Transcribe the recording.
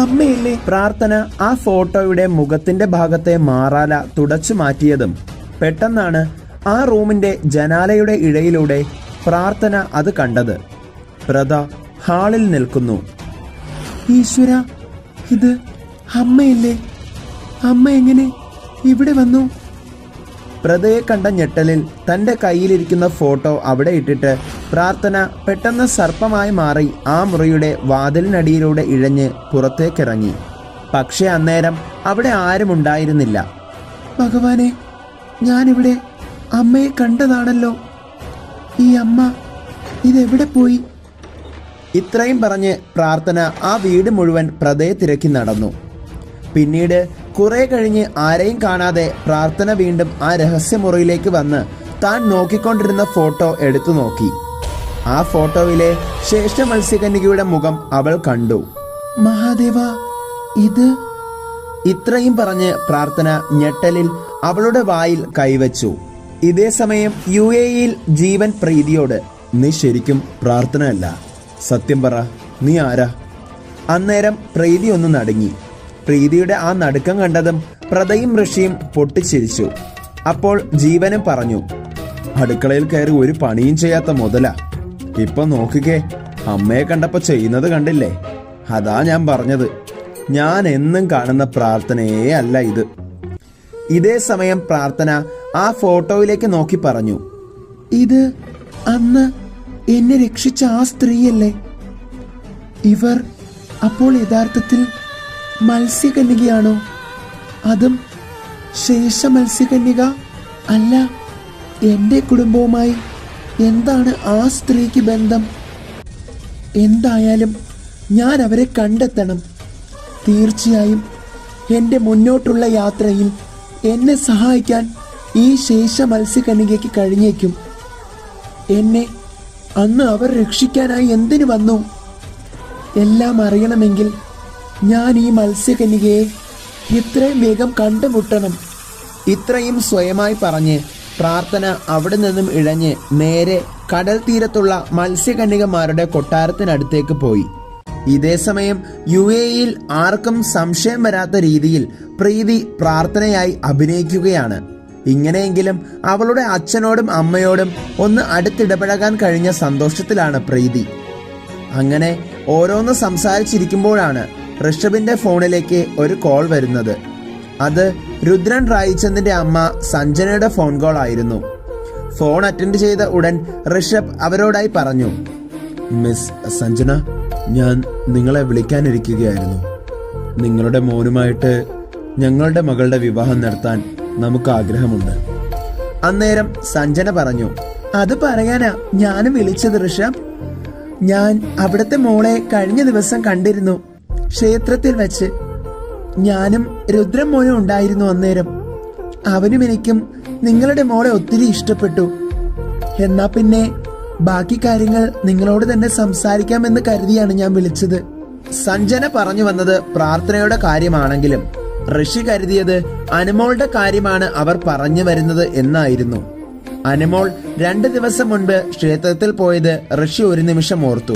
അമ്മയല്ലേ പ്രാർത്ഥന ആ ഫോട്ടോയുടെ മുഖത്തിന്റെ ഭാഗത്തെ മാറാല തുടച്ചു മാറ്റിയതും പെട്ടെന്നാണ് ആ റൂമിന്റെ ജനാലയുടെ ഇഴയിലൂടെ പ്രാർത്ഥന അത് കണ്ടത്. പ്രത ഹാളിൽ നിൽക്കുന്നു. ഈശ്വര ഇത് അമ്മയല്ലേ അമ്മ എങ്ങനെ ഇവിടെ വന്നു? പ്രതയെ കണ്ട ഞെട്ടലിൽ തന്റെ കയ്യിലിരിക്കുന്ന ഫോട്ടോ അവിടെ ഇട്ടിട്ട് പ്രാർത്ഥന പെട്ടെന്ന് സർപ്പമായി മാറി ആ മുറിയുടെ വാതിലിനടിയിലൂടെ ഇഴഞ്ഞ് പുറത്തേക്കിറങ്ങി. പക്ഷേ അന്നേരം അവിടെ ആരും ഉണ്ടായിരുന്നില്ല. ഭഗവാനെ ഞാനിവിടെ അമ്മയെ കണ്ടതാണല്ലോ. ഈ അമ്മ ഇതെവിടെ പോയി? ഇത്രയും പറഞ്ഞ് പ്രാർത്ഥന ആ വീട് മുഴുവൻ പ്രതയെ തിരക്കി നടന്നു. പിന്നീട് കുറെ കഴിഞ്ഞ് ആരെയും കാണാതെ പ്രാർത്ഥന വീണ്ടും ആ രഹസ്യമുറിയിലേക്ക് വന്ന് താൻ നോക്കിക്കൊണ്ടിരുന്ന ഫോട്ടോ എടുത്തു നോക്കി. ആ ഫോട്ടോയിലെ ശേഷ മത്സ്യകന്യകയുടെ മുഖം അവൾ കണ്ടു. മഹാദേവ ഇത്? ഇത്രയും പറഞ്ഞ് പ്രാർത്ഥന ഞെട്ടലിൽ അവളുടെ വായിൽ കൈവച്ചു. ഇതേ സമയം യു എയിൽ ജീവൻ പ്രീതിയോട് നീ ശരിക്കും പ്രാർത്ഥനയല്ല. സത്യം പറ നീ ആരാ? അന്നേരം പ്രീതി ഒന്ന് നടുങ്ങി. പ്രീതിയുടെ ആ നടുക്കം കണ്ടതും പ്രതയും ഋഷിയും പൊട്ടിച്ചിരിച്ചു. അപ്പോൾ ജീവനും പറഞ്ഞു അടുക്കളയിൽ കയറി ഒരു പണിയും ചെയ്യാത്ത മുതല. ഇപ്പൊ നോക്കിക്കേ അമ്മയെ കണ്ടപ്പോ ചെയ്യുന്നത് കണ്ടില്ലേ? അതാ ഞാൻ പറഞ്ഞത്. ഞാൻ എന്നും കാണുന്ന പ്രാർത്ഥനയേ അല്ല ഇത്. ഇതേ സമയം പ്രാർത്ഥന ആ ഫോട്ടോയിലേക്ക് നോക്കി പറഞ്ഞു. ഇത് അന്ന് എന്നെ രക്ഷിച്ച ആ സ്ത്രീയല്ലേ? ഇവർ അപ്പോൾ യഥാർത്ഥത്തിൽ മത്സ്യകന്യകയാണോ? അതും ശേഷ മത്സ്യകന്യക അല്ല എന്റെ കുടുംബവുമായി എന്താണ് ആ സ്ത്രീക്ക് ബന്ധം? എന്തായാലും ഞാൻ അവരെ കണ്ടെത്തണം. തീർച്ചയായും എന്റെ മുന്നോട്ടുള്ള യാത്രയിൽ എന്നെ സഹായിക്കാൻ ഈ ശേഷ മത്സ്യകണികയ്ക്ക് കഴിഞ്ഞേക്കും. എന്നെ അന്ന് അവർ രക്ഷിക്കാനായി എന്തിനു വന്നു? എല്ലാം അറിയണമെങ്കിൽ ഞാൻ ഈ മത്സ്യകന്യകയെ ഇത്രയും വേഗം കണ്ടുമുട്ടണം. ഇത്രയും സ്വയമായി പറഞ്ഞ് പ്രാർത്ഥന അവിടെ നിന്നും ഇഴഞ്ഞ് നേരെ കടൽ തീരത്തുള്ള മത്സ്യകന്യകമാരുടെ കൊട്ടാരത്തിനടുത്തേക്ക് പോയി. ഇതേ സമയം യു എയിൽ ആർക്കും സംശയം വരാത്ത രീതിയിൽ പ്രീതി പ്രാർത്ഥനയായി അഭിനയിക്കുകയാണ്. ഇങ്ങനെയെങ്കിലും അവളുടെ അച്ഛനോടും അമ്മയോടും ഒന്ന് അടുത്തിടപഴകാൻ കഴിഞ്ഞ സന്തോഷത്തിലാണ് പ്രീതി. അങ്ങനെ ഓരോന്ന് സംസാരിച്ചിരിക്കുമ്പോഴാണ് ഋഷഭിന്റെ ഫോണിലേക്ക് ഒരു കോൾ വരുന്നത്. അത് രുദ്രൻ റായിച്ചന്ദിന്റെ അമ്മ സഞ്ജനയുടെ ഫോൺ കോൾ ആയിരുന്നു. ഫോൺ അറ്റൻഡ് ചെയ്ത ഉടൻ ഋഷഭ് അവരോടായി പറഞ്ഞു മിസ് സഞ്ജന ഞാൻ നിങ്ങളെ വിളിക്കാനിരിക്കുകയായിരുന്നു. നിങ്ങളുടെ മോനുമായിട്ട് ഞങ്ങളുടെ മകളുടെ വിവാഹം നടത്താൻ നമുക്ക് ആഗ്രഹമുണ്ട്. അന്നേരം സഞ്ജന പറഞ്ഞു അത് പറയാനാ ഞാനും വിളിച്ചത് ഋഷഭ്. ഞാൻ അവിടുത്തെ മോളെ കഴിഞ്ഞ ദിവസം കണ്ടിരുന്നു. ക്ഷേത്രത്തിൽ വെച്ച് ഞാനും രുദ്രം മോനും ഉണ്ടായിരുന്നു അന്നേരം. അവനും എനിക്കും നിങ്ങളുടെ മോളെ ഒത്തിരി ഇഷ്ടപ്പെട്ടു. എന്നാ പിന്നെ ബാക്കി കാര്യങ്ങൾ നിങ്ങളോട് തന്നെ സംസാരിക്കാമെന്ന് കരുതിയാണ് ഞാൻ വിളിച്ചത്. സഞ്ജന പറഞ്ഞു വന്നത് പ്രാർത്ഥനയുടെ കാര്യമാണെങ്കിലും ഋഷി കരുതിയത് അനുമോളുടെ കാര്യമാണ് അവർ പറഞ്ഞു വരുന്നത് എന്നായിരുന്നു. അനുമോൾ രണ്ട് ദിവസം മുൻപ് ക്ഷേത്രത്തിൽ പോയത് ഋഷി ഒരു നിമിഷം ഓർത്തു.